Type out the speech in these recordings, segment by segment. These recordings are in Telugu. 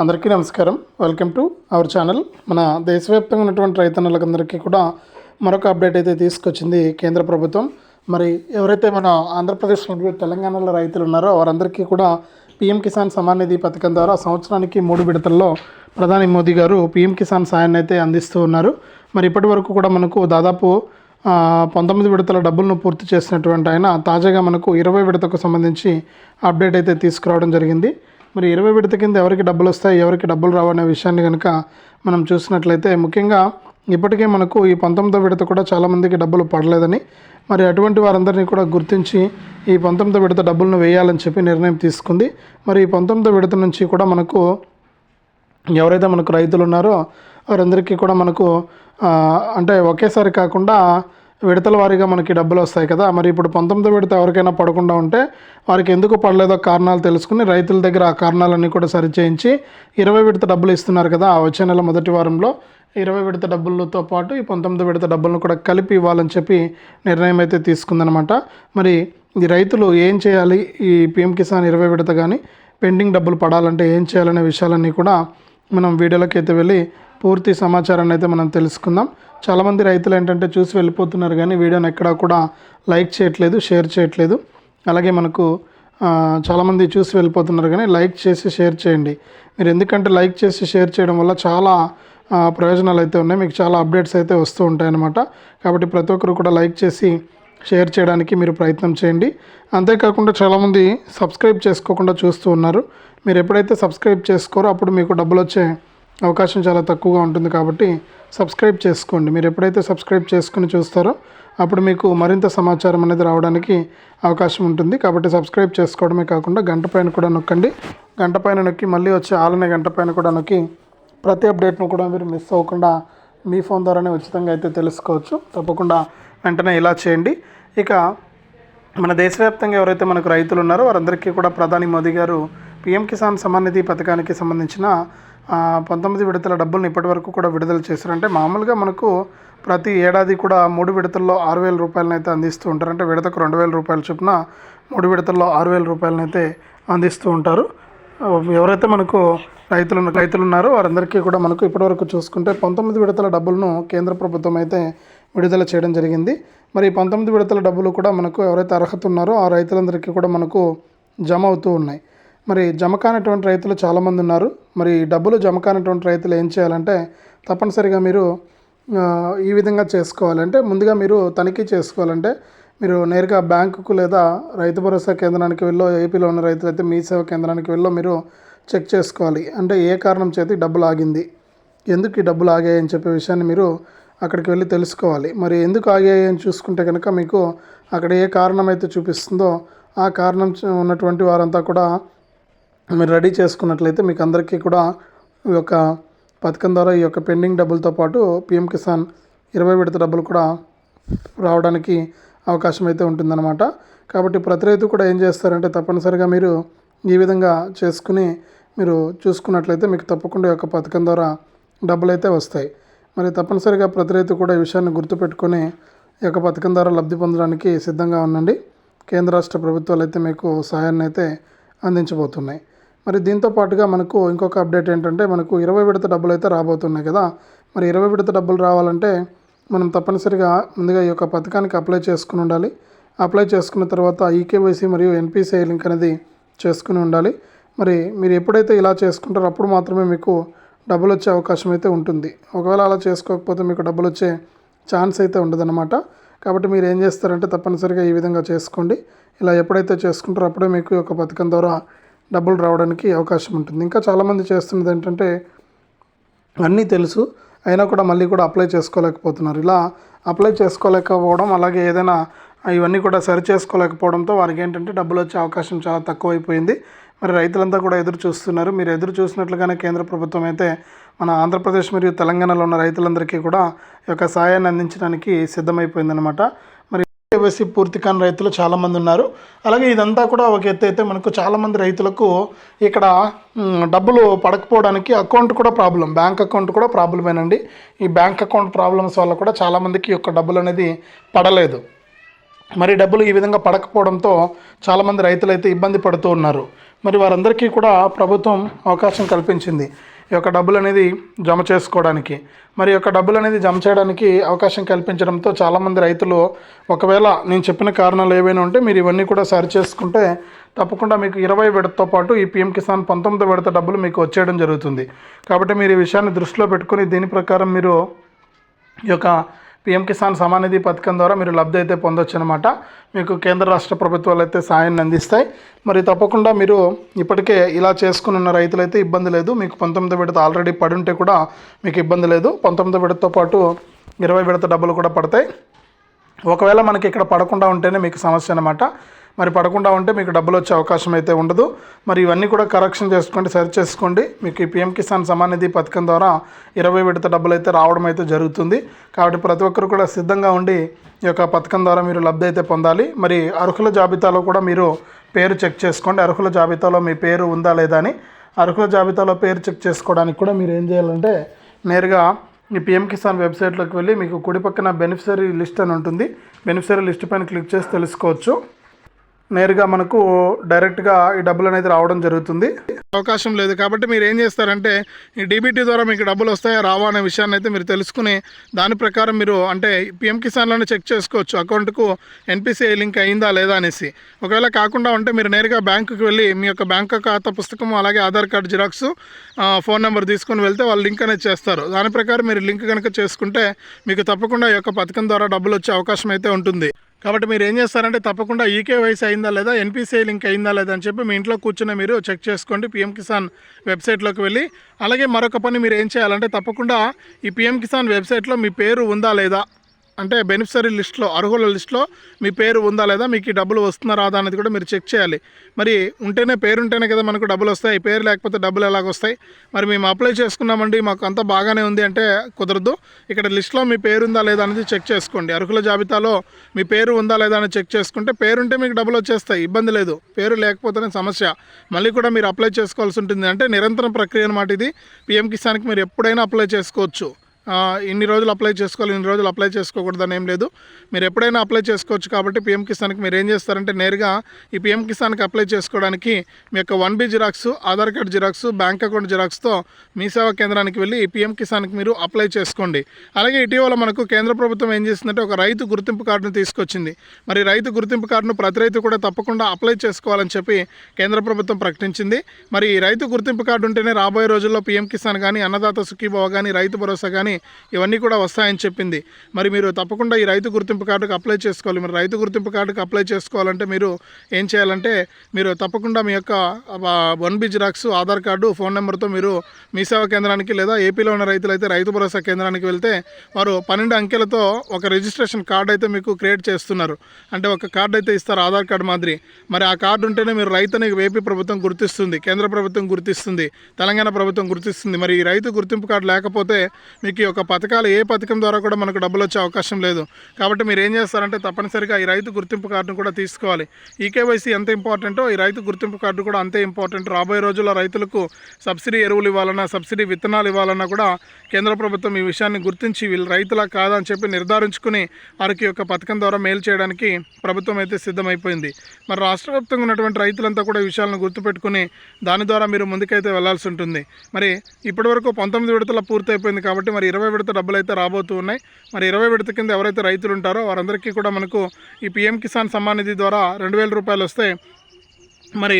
అందరికీ నమస్కారం. వెల్కమ్ టు అవర్ ఛానల్ మన దేశవ్యాప్తంగా ఉన్నటువంటి రైతన్నలకందరికీ కూడా మరొక అప్డేట్ అయితే తీసుకొచ్చింది కేంద్ర ప్రభుత్వం. మరి ఎవరైతే మన ఆంధ్రప్రదేశ్లో తెలంగాణలో రైతులు ఉన్నారో వారందరికీ కూడా పీఎం కిసాన్ సమాన్ నిధి పథకం ద్వారా సంవత్సరానికి మూడు విడతల్లో ప్రధాని మోదీ గారు పీఎం కిసాన్ సాయాన్ని అయితే అందిస్తూ ఉన్నారు. మరి ఇప్పటి వరకు కూడా మనకు దాదాపు పంతొమ్మిది విడతల డబ్బులను పూర్తి చేసినటువంటి ఆయన తాజాగా మనకు ఇరవై విడతకు సంబంధించి అప్డేట్ అయితే తీసుకురావడం జరిగింది. మరి ఇరవై విడత కింద ఎవరికి డబ్బులు వస్తాయి ఎవరికి డబ్బులు రావనే విషయాన్ని కనుక మనం చూసినట్లయితే ముఖ్యంగా ఇప్పటికే మనకు ఈ పంతొమ్మిదో విడత కూడా చాలామందికి డబ్బులు పడలేదని మరి అటువంటి వారందరినీ కూడా గుర్తించి ఈ పంతొమ్మిదో విడత డబ్బులను వేయాలని చెప్పి నిర్ణయం తీసుకుంది. మరి ఈ పంతొమ్మిదో విడత నుంచి కూడా మనకు ఎవరైతే మనకు రైతులు ఉన్నారో వారందరికీ కూడా మనకు అంటే ఒకేసారి కాకుండా విడతల వారీగా మనకి డబ్బులు వస్తాయి కదా. మరి ఇప్పుడు పంతొమ్మిదో విడత ఎవరికైనా పడకుండా ఉంటే వారికి ఎందుకు పడలేదో కారణాలు తెలుసుకుని రైతుల దగ్గర ఆ కారణాలన్నీ కూడా సరిచేయించి ఇరవై విడత డబ్బులు ఇస్తున్నారు కదా ఆ వచ్చే నెల మొదటి వారంలో ఇరవై విడత డబ్బులతో పాటు ఈ పంతొమ్మిది విడత డబ్బులను కూడా కలిపి ఇవ్వాలని చెప్పి నిర్ణయం అయితే తీసుకుందనమాట మరి ఈ రైతులు ఏం చేయాలి? ఈ పిఎం కిసాన్ ఇరవై విడత కానీ పెండింగ్ డబ్బులు పడాలంటే ఏం చేయాలనే విషయాలన్నీ కూడా మనం వీడియోలోకి అయితే వెళ్ళి పూర్తి సమాచారాన్ని అయితే మనం తెలుసుకుందాం. చాలామంది రైతులు ఏంటంటే చూసి వెళ్ళిపోతున్నారు కానీ వీడియోని ఎక్కడా కూడా లైక్ చేయట్లేదు షేర్ చేయట్లేదు. అలాగే మనకు చాలామంది చూసి వెళ్ళిపోతున్నారు కానీ లైక్ చేసి షేర్ చేయండి. మీరు ఎందుకంటే లైక్ చేసి షేర్ చేయడం వల్ల చాలా ప్రయోజనాలు అయితే ఉన్నాయి. మీకు చాలా అప్డేట్స్ అయితే వస్తూ ఉంటాయన్నమాట. కాబట్టి ప్రతి ఒక్కరు కూడా లైక్ చేసి షేర్ చేయడానికి మీరు ప్రయత్నం చేయండి. అంతేకాకుండా చాలామంది సబ్స్క్రైబ్ చేసుకోకుండా చూస్తూ ఉన్నారు. మీరు ఎప్పుడైతే సబ్స్క్రైబ్ చేసుకోరో అప్పుడు మీకు డబ్బులు వచ్చే అవకాశం చాలా తక్కువగా ఉంటుంది కాబట్టి సబ్స్క్రైబ్ చేసుకోండి. మీరు ఎప్పుడైతే సబ్స్క్రైబ్ చేసుకుని చూస్తారో అప్పుడు మీకు మరింత సమాచారం అనేది రావడానికి అవకాశం ఉంటుంది. కాబట్టి సబ్స్క్రైబ్ చేసుకోవడమే కాకుండా గంట పైన కూడా నొక్కండి. గంట పైన నొక్కి మళ్ళీ వచ్చే ఆలనే గంట పైన కూడా నొక్కి ప్రతి అప్డేట్ను కూడా మీరు మిస్ అవ్వకుండా మీ ఫోన్ ద్వారానే ఉచితంగా అయితే తెలుసుకోవచ్చు. తప్పకుండా వెంటనే ఇలా చేయండి. ఇక మన దేశవ్యాప్తంగా ఎవరైతే మనకు రైతులు ఉన్నారో వారందరికీ కూడా ప్రధాని మోదీ గారు పీఎం కిసాన్ సమ్మాన్ నిధి పథకానికి సంబంధించిన పంతొమ్మిది విడతల డబ్బులను ఇప్పటివరకు కూడా విడుదల చేశారు. అంటే మామూలుగా మనకు ప్రతి ఏడాది కూడా మూడు విడతల్లో ఆరు వేల రూపాయలను అయితే అందిస్తూ ఉంటారు. అంటే విడతకు రెండు వేల రూపాయల చొప్పున మూడు విడతల్లో ఆరు వేల రూపాయలను అయితే అందిస్తూ ఉంటారు. ఎవరైతే మనకు రైతులు రైతులు ఉన్నారో వారందరికీ కూడా మనకు ఇప్పటివరకు చూసుకుంటే పంతొమ్మిది విడతల డబ్బులను కేంద్ర ప్రభుత్వం అయితే విడుదల చేయడం జరిగింది. మరి ఈ పంతొమ్మిది విడతల డబ్బులు కూడా మనకు ఎవరైతే అర్హత ఉన్నారో ఆ రైతులందరికీ కూడా మనకు జమ అవుతూ ఉన్నాయి. మరి జమ కానటువంటి రైతులు చాలామంది ఉన్నారు. మరి డబ్బులు జమ కానటువంటి రైతులు ఏం చేయాలంటే తప్పనిసరిగా మీరు ఈ విధంగా చేసుకోవాలంటే ముందుగా మీరు తనిఖీ చేసుకోవాలంటే మీరు నేరుగా బ్యాంకుకు లేదా రైతు భరోసా కేంద్రానికి వెళ్ళో ఏపీలో ఉన్న రైతులైతే మీ సేవా కేంద్రానికి వెళ్ళో మీరు చెక్ చేసుకోవాలి. అంటే ఏ కారణం చేత డబ్బులు ఆగింది? ఎందుకు ఈ డబ్బులు ఆగాయి అని చెప్పే విషయాన్ని మీరు అక్కడికి వెళ్ళి తెలుసుకోవాలి. మరి ఎందుకు ఆగాయి అని చూసుకుంటే కనుక మీకు అక్కడ ఏ కారణం అయితే చూపిస్తుందో ఆ కారణం ఉన్నటువంటి వారంతా కూడా మీరు రెడీ చేసుకున్నట్లయితే మీకు అందరికీ కూడా ఈ యొక్క పథకం ద్వారా ఈ యొక్క పెండింగ్ డబ్బులతో పాటు పిఎం కిసాన్ ఇరవై విడత డబ్బులు కూడా రావడానికి అవకాశం అయితే ఉంటుందన్నమాట. కాబట్టి ప్రతి రైతు కూడా ఏం చేస్తారంటే తప్పనిసరిగా మీరు ఈ విధంగా చేసుకుని మీరు చూసుకున్నట్లయితే మీకు తప్పకుండా ఈ యొక్క పథకం ద్వారా డబ్బులు అయితే వస్తాయి. మరి తప్పనిసరిగా ప్రతి రైతు కూడా ఈ విషయాన్ని గుర్తుపెట్టుకొని ఈ యొక్క పథకం ద్వారా లబ్ధి పొందడానికి సిద్ధంగా ఉండండి. కేంద్ర రాష్ట్ర ప్రభుత్వాలు అయితే మీకు సహాయాన్ని అయితే అందించబోతున్నాయి. మరి దీంతో పాటుగా మనకు ఇంకొక అప్డేట్ ఏంటంటే మనకు ఇరవై విడత డబ్బులు అయితే రాబోతున్నాయి కదా. మరి ఇరవై విడత డబ్బులు రావాలంటే మనం తప్పనిసరిగా ముందుగా ఈ యొక్క పథకానికి అప్లై చేసుకుని ఉండాలి. అప్లై చేసుకున్న తర్వాత ఈకేవైసీ మరియు ఎన్పిసిఐ లింక్ అనేది చేసుకుని ఉండాలి. మరి మీరు ఎప్పుడైతే ఇలా చేసుకుంటారో అప్పుడు మాత్రమే మీకు డబ్బులు వచ్చే అవకాశం అయితే ఉంటుంది. ఒకవేళ అలా చేసుకోకపోతే మీకు డబ్బులు వచ్చే ఛాన్స్ అయితే ఉండదన్నమాట. కాబట్టి మీరు ఏం చేస్తారంటే తప్పనిసరిగా ఈ విధంగా చేసుకోండి. ఇలా ఎప్పుడైతే చేసుకుంటారో అప్పుడే మీకు ఈ యొక్క పథకం ద్వారా డబ్బులు రావడానికి అవకాశం ఉంటుంది. ఇంకా చాలామంది చేస్తున్నది ఏంటంటే అన్నీ తెలుసు అయినా కూడా మళ్ళీ కూడా అప్లై చేసుకోలేకపోతున్నారు. ఇలా అప్లై చేసుకోలేకపోవడం అలాగే ఏదైనా ఇవన్నీ కూడా సరి చేసుకోలేకపోవడంతో వారికి ఏంటంటే డబ్బులు వచ్చే అవకాశం చాలా తక్కువైపోయింది. మరి రైతులంతా కూడా ఎదురు చూస్తున్నారు. మీరు ఎదురు చూసినట్లుగానే కేంద్ర ప్రభుత్వం అయితే మన ఆంధ్రప్రదేశ్ మరియు తెలంగాణలో ఉన్న రైతులందరికీ కూడా ఈ యొక్క సాయాన్ని అందించడానికి సిద్ధమైపోయిందనమాట మరి కేవైసీ పూర్తి కాని రైతులు చాలామంది ఉన్నారు. అలాగే ఇదంతా కూడా ఒక ఎత్తు అయితే మనకు చాలామంది రైతులకు ఇక్కడ డబ్బులు పడకపోవడానికి అకౌంట్ కూడా ప్రాబ్లం బ్యాంక్ అకౌంట్ కూడా ప్రాబ్లమేనండి ఈ బ్యాంక్ అకౌంట్ ప్రాబ్లమ్స్ వల్ల కూడా చాలామందికి ఈ యొక్క డబ్బులు అనేది పడలేదు. మరి డబ్బులు ఈ విధంగా పడకపోవడంతో చాలామంది రైతులు అయితే ఇబ్బంది పడుతూ ఉన్నారు. మరి వారందరికీ కూడా ప్రభుత్వం అవకాశం కల్పించింది. ఈ యొక్క డబ్బులు అనేది జమ చేసుకోవడానికి. మరి యొక్క డబ్బులు అనేది జమ చేయడానికి అవకాశం కల్పించడంతో చాలామంది రైతులు ఒకవేళ నేను చెప్పిన కారణాలు ఏవైనా ఉంటే మీరు ఇవన్నీ కూడా సరి చేసుకుంటే తప్పకుండా మీకు ఇరవై విడతతో పాటు ఈ పిఎం కిసాన్ పంతొమ్మిది విడత డబ్బులు మీకు వచ్చేయడం జరుగుతుంది. కాబట్టి మీరు ఈ విషయాన్ని దృష్టిలో పెట్టుకుని దీని ప్రకారం మీరు ఈ యొక్క పిఎం కిసాన్ సమానిధి పథకం ద్వారా మీరు లబ్ధి అయితే పొందొచ్చు అనమాట మీకు కేంద్ర రాష్ట్ర ప్రభుత్వాలు అయితే సాయాన్ని అందిస్తాయి. మరి తప్పకుండా మీరు ఇప్పటికే ఇలా చేసుకుని ఉన్న రైతులైతే ఇబ్బంది లేదు. మీకు పంతొమ్మిది విడత ఆల్రెడీ పడుంటే ఉంటే కూడా మీకు ఇబ్బంది లేదు. పంతొమ్మిది విడతతో పాటు ఇరవై విడత డబ్బులు కూడా పడతాయి. ఒకవేళ మనకి ఇక్కడ పడకుండా ఉంటేనే మీకు సమస్య అనమాట మరి పడకుండా ఉంటే మీకు డబ్బులు వచ్చే అవకాశం అయితే ఉండదు. మరి ఇవన్నీ కూడా కరెక్షన్ చేసుకోండి సరి చేసుకోండి. మీకు ఈ పిఎం కిసాన్ సమానిధి పథకం ద్వారా ఇరవై విడత డబ్బులు అయితే రావడం అయితే జరుగుతుంది. కాబట్టి ప్రతి ఒక్కరు కూడా సిద్ధంగా ఉండి ఈ యొక్క పథకం ద్వారా మీరు లబ్ధి అయితే పొందాలి. మరి అర్హుల జాబితాలో కూడా మీరు పేరు చెక్ చేసుకోండి. అర్హుల జాబితాలో మీ పేరు ఉందా లేదా అని. అర్హుల జాబితాలో పేరు చెక్ చేసుకోవడానికి కూడా మీరు ఏం చేయాలంటే నేరుగా ఈ పిఎం కిసాన్ వెబ్సైట్లోకి వెళ్ళి మీకు కుడి పక్కన బెనిఫిషరీ లిస్ట్ అని ఉంటుంది. బెనిఫిషరీ లిస్ట్ పైన క్లిక్ చేసి తెలుసుకోవచ్చు. నేరుగా మనకు డైరెక్ట్గా ఈ డబ్బులు అనేది రావడం జరుగుతుంది. అవకాశం లేదు కాబట్టి మీరు ఏం చేస్తారంటే ఈ డీబీటీ ద్వారా మీకు డబ్బులు వస్తాయా రావా అనే విషయాన్ని అయితే మీరు తెలుసుకుని దాని ప్రకారం మీరు అంటే పిఎం కిసాన్లోనే చెక్ చేసుకోవచ్చు. అకౌంట్కు ఎన్పిసిఐ లింక్ అయిందా లేదా అనేసి. ఒకవేళ కాకుండా ఉంటే మీరు నేరుగా బ్యాంకుకి వెళ్ళి మీ యొక్క బ్యాంక్ ఖాతా పుస్తకం అలాగే Aadhaar card xerox phone number తీసుకొని వెళ్తే వాళ్ళు లింక్ అనేది చేస్తారు. దాని ప్రకారం మీరు లింక్ కనుక చేసుకుంటే మీకు తప్పకుండా ఈ యొక్క పథకం ద్వారా డబ్బులు వచ్చే అవకాశం అయితే ఉంటుంది. కాబట్టి మీరు ఏం చేస్తారంటే తప్పకుండా ఈకేవైసీ అయిందా లేదా ఎన్పిసిఐ లింక్ అయిందా లేదా అని చెప్పి మీ ఇంట్లో కూర్చుని మీరు చెక్ చేసుకోండి. పిఎం కిసాన్ వెబ్సైట్లోకి వెళ్ళి. అలాగే మరొక పని మీరు ఏం చేయాలంటే తప్పకుండా ఈ పిఎం కిసాన్ వెబ్సైట్లో మీ పేరు ఉందా లేదా అంటే బెనిఫిషరీ లిస్ట్లో అర్హుల లిస్ట్లో మీ పేరు ఉందా లేదా మీకు ఈ డబ్బులు వస్తుందా రాదా అనేది కూడా మీరు చెక్ చేయాలి. మరి ఉంటేనే పేరు ఉంటేనే కదా మనకు డబ్బులు వస్తాయి. పేరు లేకపోతే డబ్బులు ఎలాగ వస్తాయి? మరి మేము అప్లై చేసుకున్నామండి మాకు అంతా బాగానే ఉంది అంటే కుదరదు. ఇక్కడ లిస్ట్లో మీ పేరు ఉందా లేదా అనేది చెక్ చేసుకోండి. అర్హుల జాబితాలో మీ పేరు ఉందా లేదా అని చెక్ చేసుకుంటే పేరుంటే మీకు డబ్బులు వచ్చేస్తాయి. ఇబ్బంది లేదు. పేరు లేకపోతేనే సమస్య. మళ్ళీ కూడా మీరు అప్లై చేసుకోవాల్సి ఉంటుంది అంటే నిరంతరం ప్రక్రియ అనమాట ఇది. పిఎం కిసాన్కి మీరు ఎప్పుడైనా అప్లై చేసుకోవచ్చు. ఇన్ని రోజులు అప్లై చేసుకోవాలి ఇన్ని రోజులు అప్లై చేసుకోకూడదని ఏం లేదు. మీరు ఎప్పుడైనా అప్లై చేసుకోవచ్చు కాబట్టి పిఎం కిసాన్కి మీరు ఏం చేస్తారంటే నేరుగా ఈ పిఎం కిసాన్కి అప్లై చేసుకోవడానికి మీ యొక్క one B xerox Aadhaar card xerox bank account జిరాక్స్తో మీ సేవా కేంద్రానికి వెళ్ళి ఈ పిఎం కిసాన్కి మీరు అప్లై చేసుకోండి. అలాగే ఇటీవల మనకు కేంద్ర ప్రభుత్వం ఏం చేసిందంటే ఒక రైతు గుర్తింపు కార్డును తీసుకొచ్చింది. మరి రైతు గుర్తింపు కార్డును ప్రతి రైతు కూడా తప్పకుండా అప్లై చేసుకోవాలని చెప్పి కేంద్ర ప్రభుత్వం ప్రకటించింది. మరి ఈ రైతు గుర్తింపు కార్డు ఉంటేనే రాబోయే రోజుల్లో పిఎం కిసాన్ కానీ అన్నదాత సుఖీభావ కానీ రైతు భరోసా కానీ ఇవన్నీ కూడా వస్తాయని చెప్పింది. మరి మీరు తప్పకుండా ఈ రైతు గుర్తింపు కార్డుకు అప్లై చేసుకోవాలి. మరి రైతు గుర్తింపు కార్డుకు అప్లై చేసుకోవాలంటే మీరు ఏం చేయాలంటే మీరు తప్పకుండా మీ యొక్క one B xerox Aadhaar card phone నెంబర్తో మీరు మీ సేవా కేంద్రానికి లేదా ఏపీలో ఉన్న రైతులైతే రైతు భరోసా కేంద్రానికి వెళ్తే వారు పన్నెండు అంకెలతో ఒక రిజిస్ట్రేషన్ కార్డు అయితే మీకు క్రియేట్ చేస్తున్నారు. అంటే ఒక కార్డు అయితే ఇస్తారు ఆధార్ కార్డు మాదిరి. మరి ఆ కార్డు ఉంటేనే మీరు రైతుని ఏపీ ప్రభుత్వం గుర్తిస్తుంది కేంద్ర ప్రభుత్వం గుర్తిస్తుంది తెలంగాణ ప్రభుత్వం గుర్తిస్తుంది. మరి ఈ రైతు గుర్తింపు కార్డు లేకపోతే మీకు ఈ యొక్క పథకాలు ఏ పథకం ద్వారా కూడా మనకు డబ్బులు వచ్చే అవకాశం లేదు. కాబట్టి మీరు ఏం చేస్తారంటే తప్పనిసరిగా ఈ రైతు గుర్తింపు కార్డును కూడా తీసుకోవాలి. ఈ కేవైసీ ఎంత ఇంపార్టెంటో ఈ రైతు గుర్తింపు కార్డు కూడా అంతే ఇంపార్టెంట్. రాబోయే రోజుల్లో రైతులకు సబ్సిడీ ఎరువులు ఇవ్వాలన్నా సబ్సిడీ విత్తనాలు ఇవ్వాలన్నా కూడా కేంద్ర ప్రభుత్వం ఈ విషయాన్ని గుర్తించి వీళ్ళు రైతులా కాదని చెప్పి నిర్ధారించుకుని వారికి యొక్క పథకం ద్వారా మేలు చేయడానికి ప్రభుత్వం అయితే సిద్ధమైపోయింది. మరి రాష్ట్ర వ్యాప్తంగా ఉన్నటువంటి రైతులంతా కూడా ఈ విషయాలను గుర్తుపెట్టుకుని దాని ద్వారా మీరు ముందుకైతే వెళ్ళాల్సి ఉంటుంది. మరి ఇప్పటివరకు పంతొమ్మిది విడతల పూర్తయిపోయింది కాబట్టి మరి ఇరవై విడత డబ్బులు అయితే రాబోతూ ఉన్నాయి. మరి ఇరవై విడత కింద ఎవరైతే రైతులు ఉంటారో వారందరికీ కూడా మనకు ఈ పిఎం కిసాన్ సమ్మాన్ నిధి ద్వారా రెండు వేల రూపాయలు వస్తే మరి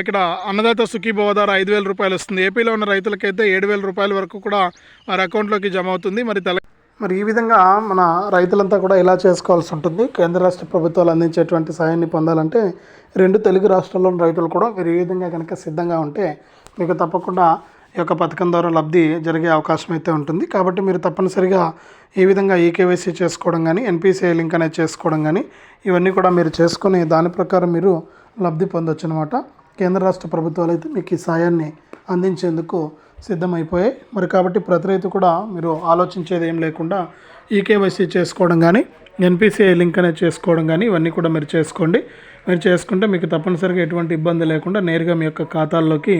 ఇక్కడ అన్నదాత సుఖీభవ ద్వారా ఐదు వేల రూపాయలు వస్తుంది. ఏపీలో ఉన్న రైతులకైతే ఏడు వేల రూపాయల వరకు కూడా వారి అకౌంట్లోకి జమ అవుతుంది. మరి తెల మరి ఈ విధంగా మన రైతులంతా కూడా ఇలా చేసుకోవాల్సి ఉంటుంది. కేంద్ర రాష్ట్ర ప్రభుత్వాలు అందించేటువంటి సాయాన్ని పొందాలంటే రెండు తెలుగు రాష్ట్రాల్లోని రైతులు కూడా మీరు ఈ విధంగా కనుక సిద్ధంగా ఉంటే మీకు తప్పకుండా యొక్క పథకం ద్వారా లబ్ధి జరిగే అవకాశం అయితే ఉంటుంది. కాబట్టి మీరు తప్పనిసరిగా ఈ విధంగా ఈకేవైసీ చేసుకోవడం కానీ ఎన్పిసిఐ లింక్ అనేది చేసుకోవడం కానీ ఇవన్నీ కూడా మీరు చేసుకుని దాని ప్రకారం మీరు లబ్ధి పొందొచ్చు అనమాట కేంద్ర రాష్ట్ర ప్రభుత్వాలు అయితే మీకు ఈ సాయాన్ని అందించేందుకు సిద్ధమైపోయాయి. మరి కాబట్టి ప్రతి రైతు కూడా మీరు ఆలోచించేది ఏం లేకుండా ఈకేవైసీ చేసుకోవడం కానీ ఎన్పిసిఐ లింక్ అనేది చేసుకోవడం కానీ ఇవన్నీ కూడా మీరు చేసుకోండి. మీరు చేసుకుంటే మీకు తప్పనిసరిగా ఎటువంటి ఇబ్బంది లేకుండా నేరుగా మీ యొక్క ఖాతాల్లోకి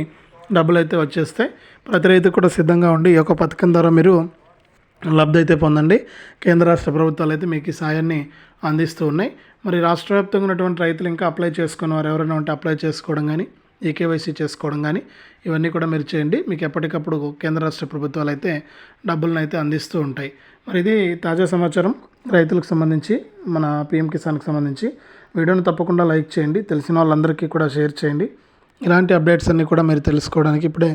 డబ్బులు అయితే వచ్చేస్తాయి ప్రతి రైతు కూడా సిద్ధంగా ఉండి ఈ యొక్క పథకం ద్వారా మీరు లబ్ధి అయితే పొందండి. కేంద్ర రాష్ట్ర ప్రభుత్వాలు అయితే మీకు ఈ సాయాన్ని అందిస్తూ ఉన్నాయి. మరి రాష్ట్ర వ్యాప్తంగా ఉన్నటువంటి రైతులు ఇంకా అప్లై చేసుకున్న వారు ఎవరైనా ఉంటే అప్లై చేసుకోవడం కానీ ఈకేవైసీ చేసుకోవడం కానీ ఇవన్నీ కూడా మీరు చేయండి. మీకు ఎప్పటికప్పుడు కేంద్ర రాష్ట్ర ప్రభుత్వాలు అయితే డబ్బులను అయితే అందిస్తూ ఉంటాయి. మరి ఇది తాజా సమాచారం. రైతులకు సంబంధించి మన పిఎం కిసాన్కి సంబంధించి వీడియోని తప్పకుండా లైక్ చేయండి. తెలిసిన వాళ్ళందరికీ కూడా షేర్ చేయండి. ఇలాంటి అప్డేట్స్ అన్నీ కూడా మీరు తెలుసుకోవడానికి ఇప్పుడే